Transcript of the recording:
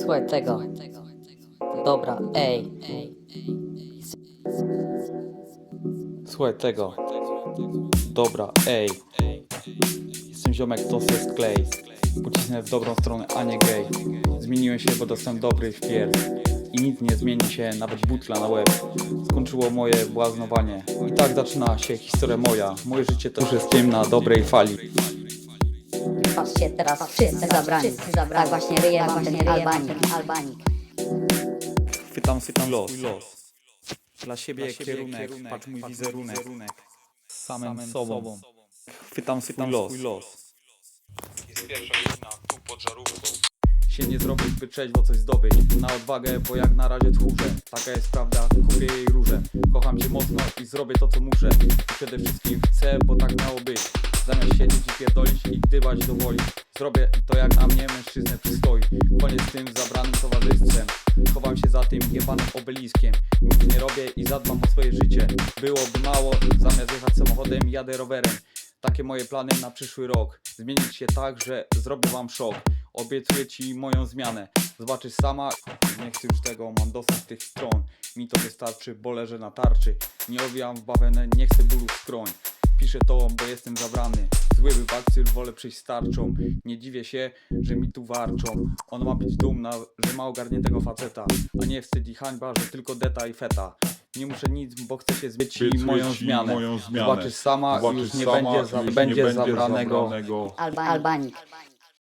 Słuchaj tego. Dobra, ej. Słuchaj tego. Dobra, ej. Jestem ziomek, to jest klej. Pocisnę w dobrą stronę, a nie gej. Zmieniłem się, bo dostałem dobry wpierd. I nic nie zmieni się, nawet butla na łeb. Skończyło moje błaznowanie. I tak zaczyna się historia moja. Moje życie to już jest tym na dobrej fali. Patrzcie teraz, wszyscy zabrani. Tak właśnie ryje wam ten Albanik. Albanik. Chwytam swój los. Dla siebie kierunek, patrz mój wizerunek. Z samym sobą. Chwytam swój los. Jest pierwsza godzina, tu pod żarówką. Się nie zrobić, by trzeźwo coś zdobyć. Na odwagę, bo jak na razie tchórzę. Taka jest prawda, kupię jej mocno i zrobię to, co muszę. Przede wszystkim chcę, bo tak miało być. Zamiast siedzieć i pierdolić i gdybać do woli. Zrobię to jak na mnie mężczyznę przystoi. Koniec z tym zabranym towarzystwem. Chowam się za tym jebanym obeliskiem. Nic nie robię i zadbam o swoje życie. Byłoby mało, zamiast jechać samochodem, jadę rowerem. Takie moje plany na przyszły rok. Zmienić się tak, że zrobię wam szok. Obiecuję ci moją zmianę. Zobaczysz sama, nie chcę już tego, mam dosyć tych stron. Mi to wystarczy, bo leżę na tarczy. Nie owijam w bawełnę, nie chcę bólu skroń. Piszę to, bo jestem zabrany. Zły wybakcyl, wolę przyjść z tarczą. Nie dziwię się, że mi tu warczą. Ona ma być dumna, że ma ogarniętego faceta. A nie wstyd i hańba, że tylko deta i feta. Nie muszę nic, bo chcę się zbyć i moją zmianę. moją zmianę. Zobaczysz sama, Zobaczysz już nie sama, będzie, za, będzie nie zabranego. zabranego. Albanik.